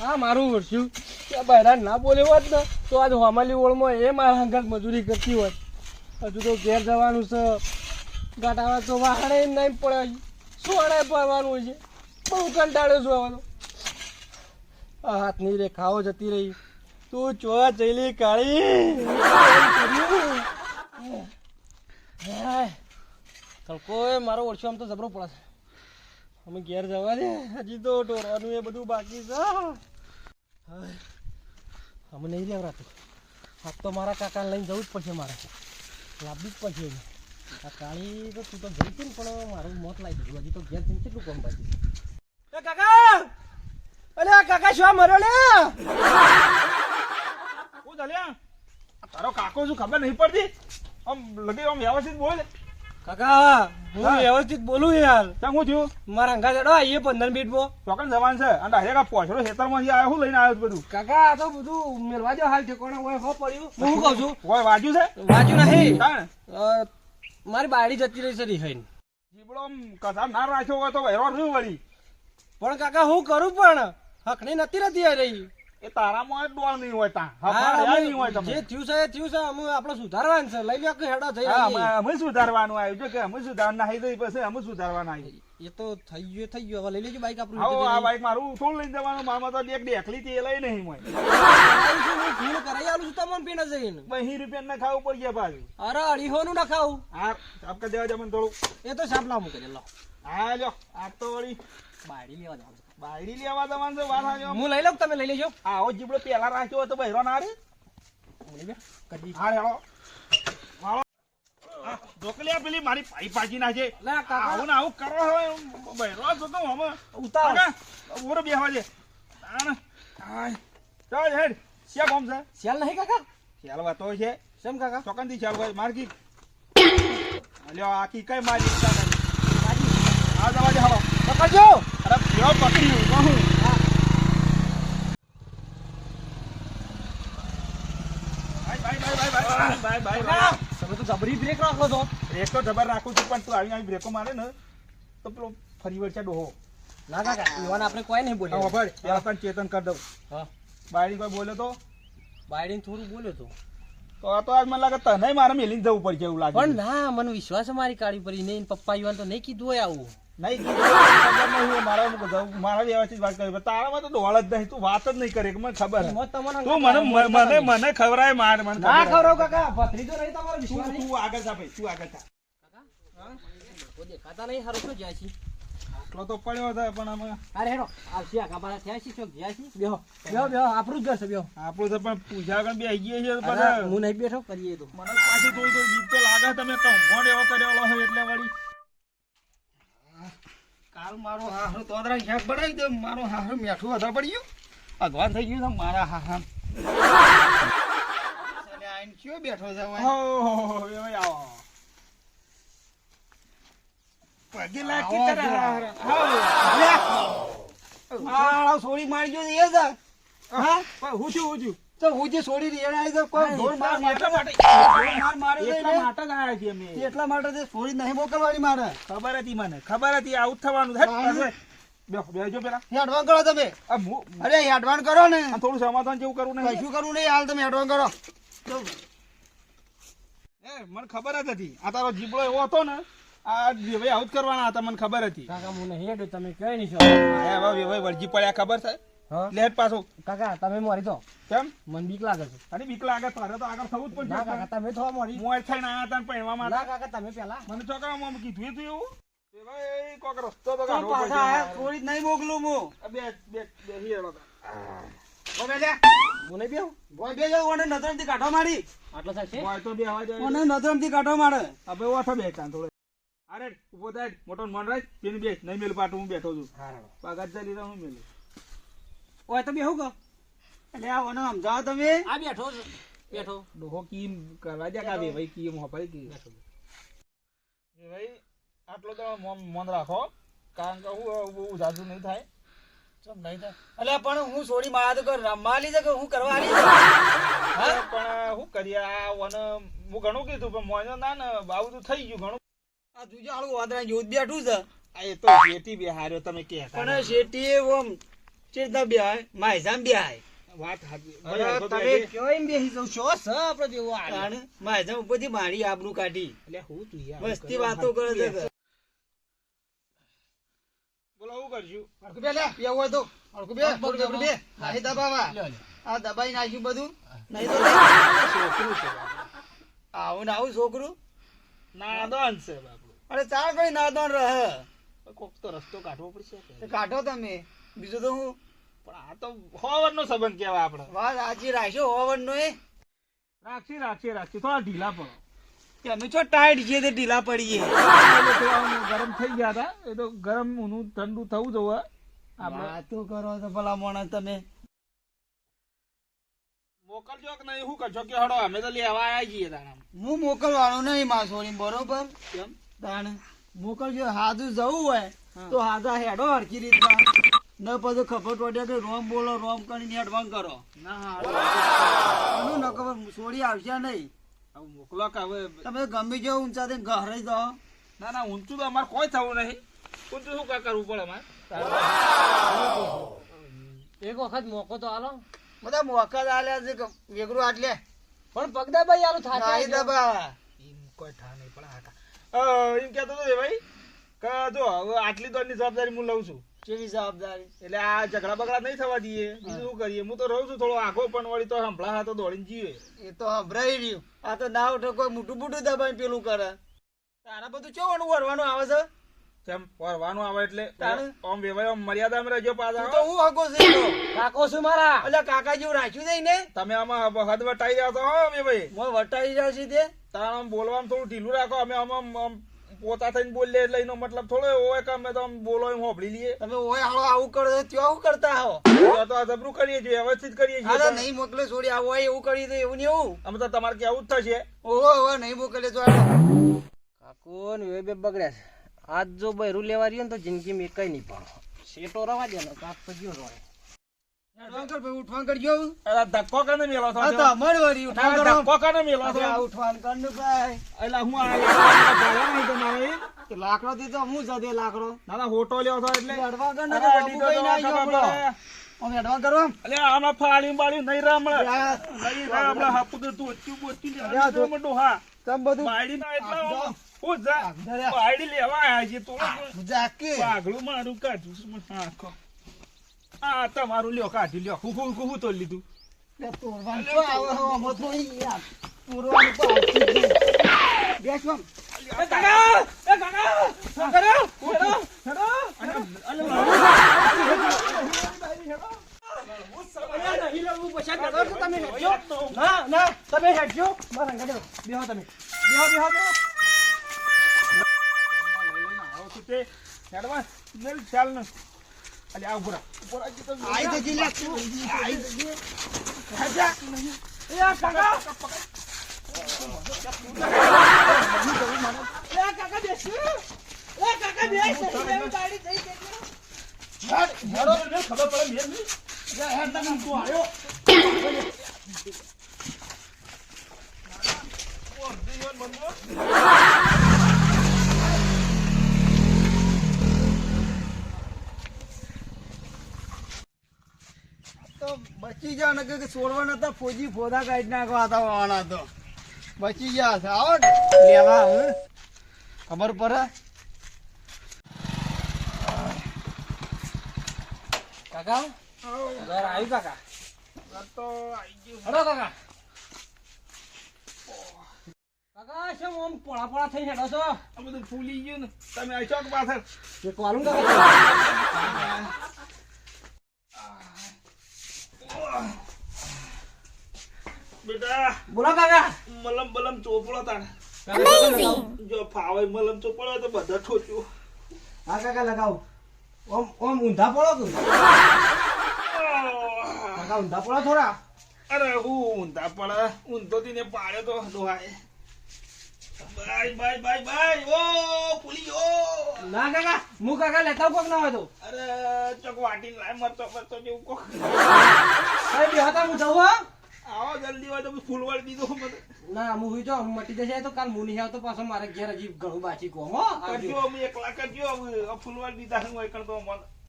હા, મારું વર્ષ્યું કે બહેરાન ના બોલે હોત ને, તો આજ હોમાલી ઓળમાં એ મારા હંગાત મજૂરી કરતી હોત. હજુ તો ઘેર જવાનું છે. ગાટાવા તો વાહણે નહીં પડે સોણે પડવાનું છે? બહુ કંટાળ્યો છું આવવાનો આ હાથની રેખાઓ જતી રહી. તું ચોરા ચૈલી કાળી. હાય. તડકો મારો ઓળશો આમ તો જબરો પડે છે. અમે ઘેર જવા દે. હજી તો ઢોરવાનું એ બધું બાકી છે. હાય. અમે નહીં લેવરાતું. આજ તો મારા કાકાને લઈને જવું જ પડશે મારે. લાવવી જ પડશે એને. આ કાળી તો તું તો ગઈ હતી ને, પણ મારું મોત લાવી દીધું હજી તો ઘેર જઈને કેટલું કામ બાકી કાકા! અલે કાકા શું મરો લે? તારો કાકો શું ખબર નહીં પડતી? આમ લગે, આમ વ્યવસ્થિત બોલ. કાકા હું વ્યવસ્થિત બોલું યાર. ત્યાં હું થયું? મારા અંગા આવીએ પંદર મિનિટમાં ચોકન જવાન છે. અને ડાયરેક્ટ પોછડો ખેતરમાંથી આવ્યો હું લઈને આવ્યો બધું. કાકા આ તો બધું મેળવા દો હાલ ઠેકોણે હોય હો પડ્યું. હું કહું છું? કોઈ વાંચ્યું છે? વાંચ્યું નહીં. મારી બાડી જતી રહી છે રિહાઈને. જીબડો કસાર ના રાખ્યો હોય તો વહેરો શું વળી? પણ કાકા હું કરું પણ? હકણી નથી રહેતી રહી. એ તારામાં જ ડોળ નહીં હોય તા. હા, હા નહીં હોય જે તમે થયું છે એ થયું છે. અમે આપણે સુધારવાનું છે. લઈ લ્યો કે હેડો થઈ હા, અમે- સુધારવાનું આવ્યું. છે કે અમે ના આવી જઈ પછી અમે સુધારવાના આવી એ તો થઈ ગયું થઈ ગયું. હવે લઈ લેજો બાઈક આપણું. હા આ બાઈક મારું થોડું લઈને જવાનું. મારામાં તો એક ડેકલી તે લઈ નહીં હોય. ફીલ કરાઈ આલું છું તમને પીને જઈને. બહી રૂપિયા ના ખાવું પડી પાછું. અરે અઢીસો નું ના ખાવું. હા આપકે દેવા જમન થોડું. એ તો સાપલા મૂકે લો હા લ્યો. આ તો વળી બાયડી લેવા જવાનું. બાયડી લેવા દવાન છે વાર આવ્યો હું લઈ લઉં તમે લઈ લેજો? આવો જીબડો પેલા રાખ્યો હોય તો બહેરો ના રે. લઈ લો. કદી હા હેળો વાળો. ઢોકલિયા પેલી મારી પાઈ નાખે. લે કાકા. આવું ને આવું કરો હવે. બહેરો છો તો હવે ઉતાર ઉરો બેહવા હાય ચાલ હેડ. શ્યા કોમ છે? શ્યાલ નહીં કાકા? શ્યાલ વાતો છે. શેમ કાકા? ચોકનથી શ્યાલ ભાઈ મારકી અલ્યો આખી કઈ મારી આ દવા દે હળો પકડજો. મારે ને કોઈ નહીં બોલ્યો તને ચેતન કરી દઉં હા બાયડી કોઈ બોલ્યો તો બાયડીને થોડું બોલ્યો તો આ તો આજ મને લાગે મારે મેલીને જવું પડશે એવું લાગે પણ ના, મને વિશ્વાસ મારી કાઢી પડી. નહીં, પપ્પા યુવાન તો નહીં કીધું હોય આવું. નહીં નહીં મારા મારા વ્યવસ્થિત વાત કરી. પણ તારામાં તો ડોળ જ નહીં તું વાત જ નહીં કરે મને ખબર હે. તું મને મને મને ખવરાય માર મને ના ખબર કાકા ભત્રીજો નહીં તમારો તું તું આગળ થા ભાઈ તું આગળ થા. કોઈ દેખાતા નહીં હારું શું જ્યાં છીએ આટલો તો પડ્યો છે પણ અમે અરે હેડો આવશે આખા બારા થયા બેહો બેહો બેહો આપણું જ ઘર છે બેહો. આપણું તો પણ બેસી ગઈએ છીએ તો પછી હું નહીં બેઠો કરીએ તો. મને પાછી થોડી થોડી બીક તો લાગે તમે કમ્પાઉન્ડ એવો કરેલો છે એટલે વળી. કાલ મારો હાહરો તોદરા શાક બનાવી દે મારો હાહરો મીઠું વધારે પડી ગયું ભગવાન થઈ ગયું મારા હાહા આઈને કયો બેઠો છે આવો પગે લાગી તારા સોળી મારી ગયો એ જ હા હું છું હું છું તો હું જે સોળી રેડ આવી તો કોઈ ઢોર માર એટલા માટે. માર માર્યો એટલા માટે જ આવ્યા છીએ અમે. એટલા માટે તે સોળી નહીં મોકલવાની મારે. ખબર હતી મને ખબર હતી આવું જ થવાનું છે. હા. હવે બેહો બેહજો પેલા. હેડવાન કરો તમે. અરે હેડવાન કરો ને. થોડું સમાધાન જેવું કરવું નહીં. કશું કરવું નહીં હાલ તમે હેડવાન કરો. એ મને ખબર જ હતી. આ તારો જીબડો એવો હતો ને આ વેવાઈ આવું જ કરવાના હતા મને ખબર હતી. કાકા મને હેડ તમે કઈ નહીં એવા વેવાઈ વળજી પડ્યા ખબર છે? હા લેટ પાછો. કાકા તમે મોરી તો. કેમ? મને બીક લાગે છે. અને બીક લાગે તારે તો આગળ થવું જ ના કાકા પડશે તમે થવા મોરી. મોય થઈને આયા તા ને માં ના કાકા તમે પેલા મને ચોકડામાં કીધું તું એવું? એ ભાઈ કોક રસ્તો તો તો પડશે પાછા આયા, મારે. નહીં મોકલું હું. બે બે બે તા. બોલે લે નહીં બેહું? બોય બે જાવ ઓને નજરથી કાઢો મારી. આટલો થશે બોય તો બે આવા જાય. ઓને નજરથી કાઢો મારે. હવે ઓઠો બે કાન થોડો. અરે ઊભો થાય મોટો મન રાખ પેન બે નહીં મેલ પાટું હું બેઠો છું. પગાર ચાલી રહ્યો હું મેલું. ઓય તમે બેહું કહો? એટલે આ ઓને સમજાવો તમે. આ બેઠો છે બેઠો. ડોહો કીમ કરવા જા કાવે ભાઈ કીમ હોપાઈ કી એ ભાઈ આટલો તો મન રાખો. કારણ કે હું બહુ જાજુ નહીં થાય. ચમ નહીં થાય. એટલે પણ હું છોડી મારા તો રમવા રમવા લીધે કે હું કરવા આલી હા? પણ હું કરી આ હું ઘણું કીધું પણ મોનો ના ને બાવું તો થઈ ગયું ઘણું. આ હાલું વાદરા જોત બેઠું છે. આ એ તો જેટી બિહાર્યો તમે કે પણ શેઠી ઓમ ચેતના બેહાય માયજામ બેહાય વાત સાચી. અરે ભાઈ, તમે તમે કયો એમ બેસી જાવ છો? સ આપણે જેવો આ તાણે ઉપરથી મારી આબરૂ કાઢી. એટલે હું તું યાર મસ્તી વાતો કરે છે બોલો હું કરશું? હરખું બે લે, પીવું હોય તો. હરખું બે, થોડું થોડું બે. નહીં દબાવા. આ દબાઈ નાખ્યું બધું. નહીં તો છોકરું છે આવું ને આવું છોકરું? નાદોન છે બાપુ. અરે ચાલ કઈ નાદોન રહે. કોક તો રસ્તો કાઢવો પડશે. કાઢો તમે. બીજું તો હું પણ આ તો હોવરનો સંબંધ કહેવાય આપડે વાત સાચી રાખ્યો હોવન નો એ. રાખી રાખી રાખી થોડા ઢીલા પડો. અમે છો ટાઈટ છીએ તે ઢીલા પડીએ ગરમ થઈ ગયા હતા. એ તો ગરમ ઊનું ઠંડુ થવું જોવે. આપણે વાતો કરો તો ભલા માણસ તમે. મોકલજો કે નહીં હું કરશો કે હડો અમે તો લેવા આવ્યા છીએ તાણા. હું મોકલવાનો નહીં માસોની બરોબર? કેમ? તાણ. મોકલજો હાજુ જવું હોય તો હાજા હેડો હરખી રીતના. ન પછી ખબર પડે કે રોમ બોલો રોમ કરીને હેડવાન કરો. ના ખબર છોડી આવશે નહીં. મોકલો કે હવે તમે ગમે જો ઊંચા થઈને ઘરે દો. ના ના ઊંચું તો અમારે કોઈ થવું નહીં. ઊંચું શું કા કરવું પડે અમારે? એક વખત મોકો તો આલો. બધા મોકા આલ્યા છે કે વેગરું આટલે. પણ પગદા ભાઈ આલું થાય દબા એમ કોઈ ઠા નહીં પણ અ, એમ કહેતો તો એ ભાઈ કે જો હવે આટલી દોડની જવાબદારી હું લઉં છું. કેવી જવાબદારી. એટલે આ ઝઘડા બગડા નહીં થવા દઈએ. બીજું શું કરીએ? હું તો રહું છું થોડો આખો પણ વળી તો હંભળા હાથો દોડીને જીવે. એ તો હભરાઈ રહ્યું. આ તો ના ઉઠે કોઈ મોટું મોટું દબાઈ પેલું કરે. તારા બધું ચોવાનું વરવાનું આવે છે? જેમ વરવાનું આવે એટલે? આમ વેવાય આમ મર્યાદામાં રહેજો પાછા તો હું. હગો છે કાકો છું મારા. એટલે કાકા જેવું રાખ્યું નહીં ને? તમે આમાં હદ વટાઈ રહ્યા છો હો બે ભાઈ વટાઈ રહ્યા છીએ તે. તારા આમ બોલવામાં થોડું ઢીલું રાખો. અમે આમ પોતા થઈને બોલીએ એટલે એનો મતલબ થોડો એવો હોય કે અમે તો આમ બોલો એમ હોભળી લઈએ. તમે ઓય હાલો આવું કરો ત્યાં આવું કરતા હો? તો આ જબરું કરીએ છીએ વ્યવસ્થિત કરીએ છીએ. અરે નહીં મોકલે છોડી આવો હોય એવું કરી તો એવું ને એવું અમે તો તમારે કેવું જ થશે. ઓહો હવે નહીં મોકલે તો કાકો ને બે બગડ્યા છે. આજ જો બૈરું લેવા રહ્યો ને તો જિંદગીમાં કઈ નહીં પણ શેટો રવા દે ને કાપ તો ગયો રોય. ઉઠવાન કર ભાઈ, કરજો અલા ધક્કો કને મેલો છો આ તો ઉઠવાન કરો ધક્કો કને મેલો છો ઉઠવાન કર ભાઈ એટલે હું આ નહીં તમારે તો લાકડો દીધો તો હું જતે લાકડો ના ના હોટો લ્યો એટલે અડવા ને તો અડીતો કઈ તો ના આવ્યો. આમ કરો ફાળ્યું બાળ્યું નહીં રહે નહીં હાપું તો ઓચ્યું બોચ્યું ને આ જો. હા. તમ બધું બાયડીના એટલા હું જા. લેવા. થોડું જાકે પાઘડું મારું કાઢું છે. આ તમારું લ્યો કાઢી લ્યો. હું હું હું તો લીધું. લે તોડવાનું તો આવે? હો, આમાં ઈ યાર. તોડવાનું તો આવતું જ નહીં. તમે હેડજો. મારા બેહો તમે. બેહો બેહો. હેડવા, ખ્યાલ ન. અલે, આ ઊભો રહો. ઊભો રહો, હજી તો આઈ જજી લે તું. આઈ. એ કાકા! મેલ ખબર પડે, મેં. હેડ તું આયો. તો બચી જા ને કે છોડવા નતા ફોજી ફોદા કાઢી નાખવા હતા વાળા તો. બચી ગયા છે આવો લેવા હવે ખબર પડે? કાકા? ઘર આવ્યું કાકા? ઘર તો આવી ગયું. કાકા. કાકા શું આમ પોળા પોળા થઈ હેડો છો? આ બધું ફૂલી ગયું ને. તમે આવી ચોક પાછળ? એક વાલું કાકા. બેટા બોલો કાકા. મલમ બલમ ચોપડો તાણ જો ફાવે મલમ ચોપડો તો બધા ઠોચ્યું હા કાકા લગાવો. ઓમ ઓમ ઊંધા પડો તું. કાકા ઊંધા પડો થોડા. અરે હું ઊંધા પડે. ઊંધો થી પાડ્યો તો ડોહાએ બાય બાય બાય બાય. ઓ ના કાકા હું કાકા લેતા કોક ના હોય તો. અરે ચોક વાટી લાય મરતો મરતો જેવું કોક. સાહેબ હતા હું જવું હા. આવો જલ્દી હોય તો ફૂલ વાળી દીધો મને ના હું હુઈ હું મટી જશે તો કાલ હું નહીં આવતો પાછો મારે ઘેર હજી ઘણું બાકી કોમ હો. કરજો અમે એકલા કરજો ફૂલ વાળી દીધા હું એકણ તો મને